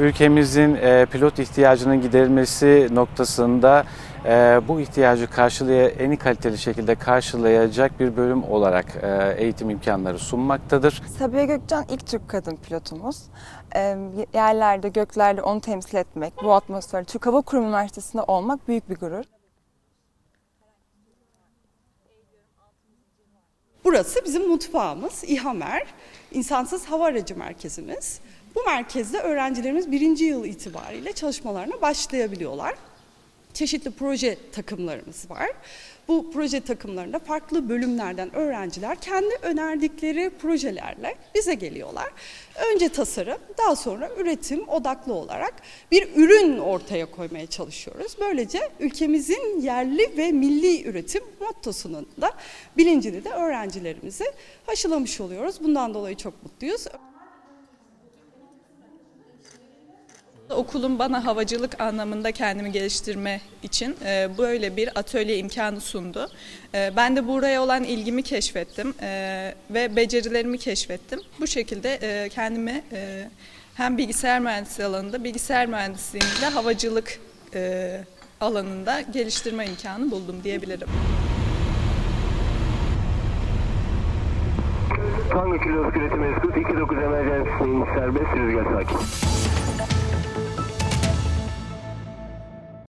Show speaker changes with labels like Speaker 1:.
Speaker 1: ülkemizin e, pilot ihtiyacının giderilmesi noktasında e, bu ihtiyacı karşılaya en kaliteli şekilde karşılayacak bir bölüm olarak e, eğitim imkanları sunmaktadır.
Speaker 2: Sabiha Gökçen ilk Türk kadın pilotumuz. Yerlerde, göklerde onu temsil etmek, bu atmosferde Türk Hava Kurumu Üniversitesi'nde olmak büyük bir gurur.
Speaker 3: Burası bizim mutfağımız, İHAMER, İnsansız Hava Aracı Merkezimiz. Bu merkezde öğrencilerimiz birinci yıl itibariyle çalışmalarına başlayabiliyorlar. Çeşitli proje takımlarımız var. Bu proje takımlarında farklı bölümlerden öğrenciler kendi önerdikleri projelerle bize geliyorlar. Önce tasarım, daha sonra üretim odaklı olarak bir ürün ortaya koymaya çalışıyoruz. Böylece ülkemizin yerli ve milli üretim mottosunun da bilincini de öğrencilerimize aşılamış oluyoruz. Bundan dolayı çok mutluyuz.
Speaker 4: Okulum bana havacılık anlamında kendimi geliştirme için e, böyle bir atölye imkanı sundu. E, ben de buraya olan ilgimi keşfettim e, ve becerilerimi keşfettim. Bu şekilde kendimi hem bilgisayar mühendisliği alanında, bilgisayar mühendisliğinde havacılık alanında geliştirme imkanı buldum diyebilirim.
Speaker 5: Tango Kilo Üretim Eskut 29 Emergency serbest rüzgar sakin.